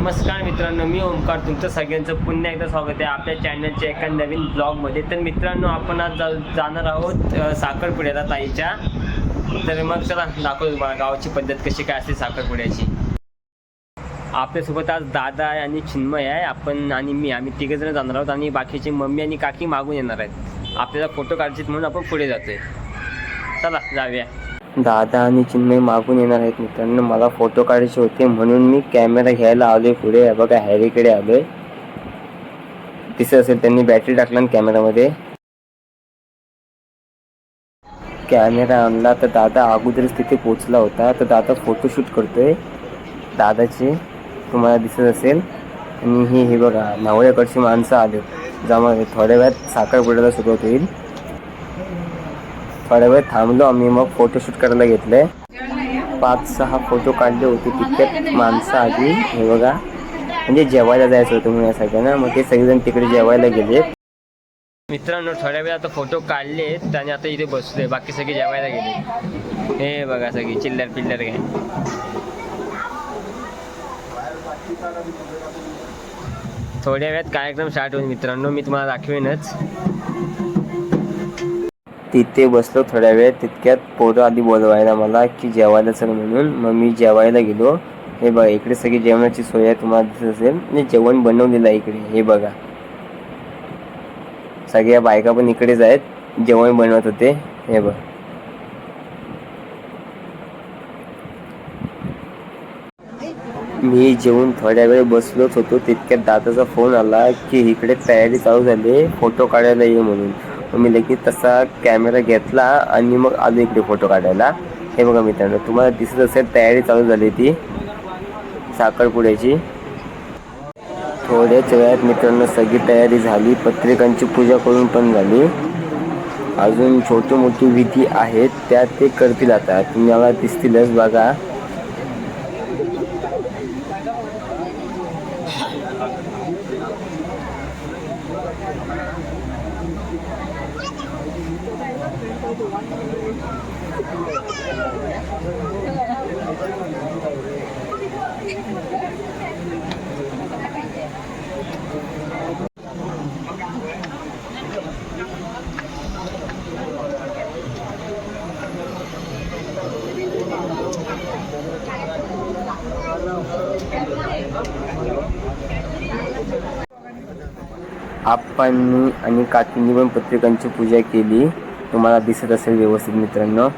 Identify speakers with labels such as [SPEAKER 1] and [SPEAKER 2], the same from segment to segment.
[SPEAKER 1] नमस्कार मित्रांनो मी ओमकार तुमचं सगळ्यांचं पुन्हा एकदा स्वागत आहे आपल्या चॅनलच्या एका नवीन ब्लॉगमध्ये तर मित्रांनो आपण आज जाणार आहोत साखरपुड्याला ताईच्या. तर मग चला दाखवतो तुम्हाला गावाची पद्धत कशी काय असते साखरपुड्याची. आपल्यासोबत आज दादा आहे आणि चिन्मय आहे. आपण आणि मी आम्ही तिघेजण जाणार आहोत आणि बाकीची मम्मी आणि काकी मागून येणार आहेत. आपल्याला फोटो काढायचे म्हणून आपण पुढे जातोय. चला जाऊया. दादा आणि चिन्मय मागून येणार आहेत मित्रांनो. मला फोटो काढायचे होते म्हणून मी कॅमेरा घ्यायला आलोय पुढे. बघा हॅरीकडे आलोय. दिसत असेल त्यांनी बॅटरी टाकला कॅमेरामध्ये कॅमेरा आणला तर दादा अगोदरच तिथे पोचला होता. तर दादा फोटोशूट करतोय. दादाचे तुम्हाला दिसत असेल. आणि हे हे बघा नावळ्याकडची माणसं आले. जमा थोड्या वेळात साखरपुड्याला सुरुवात होईल. थोड्या वेळ थांबलो. आम्ही मग फोटोशूट करायला घेतले. पाच सहा फोटो काढले होते. तितक्यात माणसं आली. हे बघा. म्हणजे जेवायला जायचं होतं म्हणून या सगळ्यांना मग ते सगळेजण तिकडे जेवायला गेले. मित्रांनो थोड्या वेळ आता फोटो काढले आणि आता इथे बसले बाकी सगळे जेवायला गेले. हे बघा सगळी. चिल्लर पिल्लर काय थोड्या वेळात कार्यक्रम स्टार्ट होईल मित्रांनो. मी तुम्हाला दाखवेनच. तिथे बसलो थोड्या वेळ तितक्यात पोरं आधी बोलवायला मला की जेवायला चल म्हणून. मग मी जेवायला गेलो. हे बघा इकडे सगळी जेवणाची सोय आहे तुम्हाला दिसत असेल. म्हणजे जेवण बनवलेलं आहे इकडे. हे बघा. सगळ्या बायका पण इकडेच आहेत. जेवण बनवत होते. हे बघ. मी जेवून थोड्या वेळ बसलोच होतो. तितक्यात दादाचा फोन आला की इकडे तयारी चालू झाली. फोटो काढायला ये म्हणून. मी लगेच तसा कॅमेरा घेतला आणि मग आलो इकडे फोटो काढायला. हे बघा मित्रांनो तुम्हाला दिसत असेल तयारी चालू झाली ती. साखरपुड्याची थोड्याच वेळात मित्रांनो सगळी तयारी झाली पत्रिकांची पूजा करून पण झाली. अजून छोटी मोठी विधी आहेत त्या ते करतील आता. तुम्हाला दिसतीलच बघा. आप्पांनी आणि काकींनी पण पत्रिकांची पूजा केली तुम्हाला दिसत असेल व्यवस्थित मित्रांनो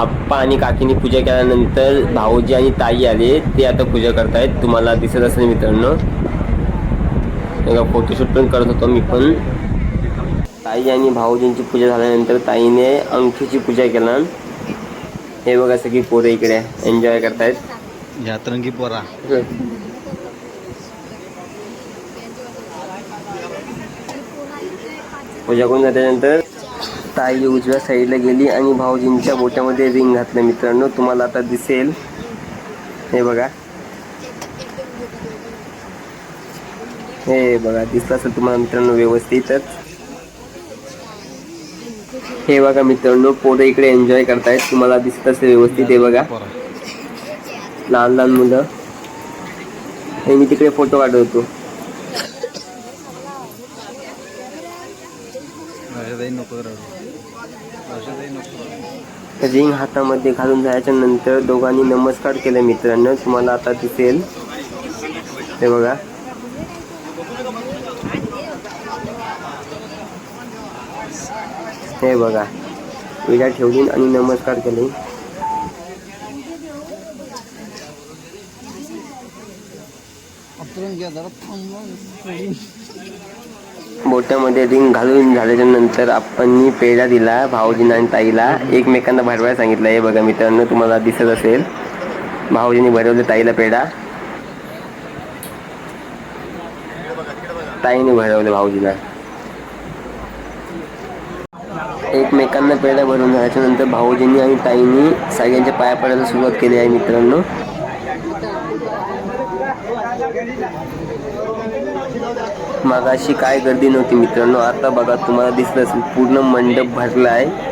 [SPEAKER 1] आप्पा आणि काकीने पूजा केल्यानंतर भाऊजी आणि ताई आले ते आता पूजा करतायत. तुम्हाला दिसत असेल मित्रांनो. एका फोटोशूट पण करत होतो मी पण. ताई आणि भाऊजींची पूजा झाल्यानंतर ताईने अंगठीची पूजा केला. हे बघा सगळी पोरं इकडे एन्जॉय करतायत.
[SPEAKER 2] यात्रंगी पोरा.
[SPEAKER 1] पूजा करून झाल्यानंतर ताई उजव्या साईडला गेली आणि भाऊजींच्या बोटामध्ये रिंग घातलं. मित्रांनो तुम्हाला आता दिसेल. हे बघा. हे बघा दिसलं असेल तुम्हाला मित्रांनो व्यवस्थितच. हे बघा मित्रांनो पोरं इकडे एन्जॉय करतायत. तुम्हाला दिसत असेल व्यवस्थित हे बघा. लहान लहान मुलं. हे मी तिकडे फोटो काढत होतो
[SPEAKER 2] नको
[SPEAKER 1] रिंग हातामध्ये घालून जायच्या नंतर दोघांनी नमस्कार केले मित्रांनो. तुम्हाला आता दिसेल. हे बघा. हे बघा. विजा ठेवली आणि नमस्कार केले.
[SPEAKER 2] घ्या जरा थांबा.
[SPEAKER 1] बोटामध्ये रिंग घालून झाल्याच्यानंतर आपण पेढा दिला भाऊजींना आणि ताईला. एकमेकांना भरवायला सांगितलं. हे बघा मित्रांनो तुम्हाला दिसत असेल. भाऊजींनी भरवलं ताईला पेढा. ताईने भरवलं भाऊजीला एकमेकांना पेढा भरून झाल्याच्यानंतर भाऊजींनी आणि ताईंनी सगळ्यांच्या पाया पडायला सुरुवात केली आहे मित्रांनो. मगाशी काय गर्दी नव्हती मित्रांनो? आता बघा तुम्हाला दिसलं असेल पूर्ण मंडप भरला आहे.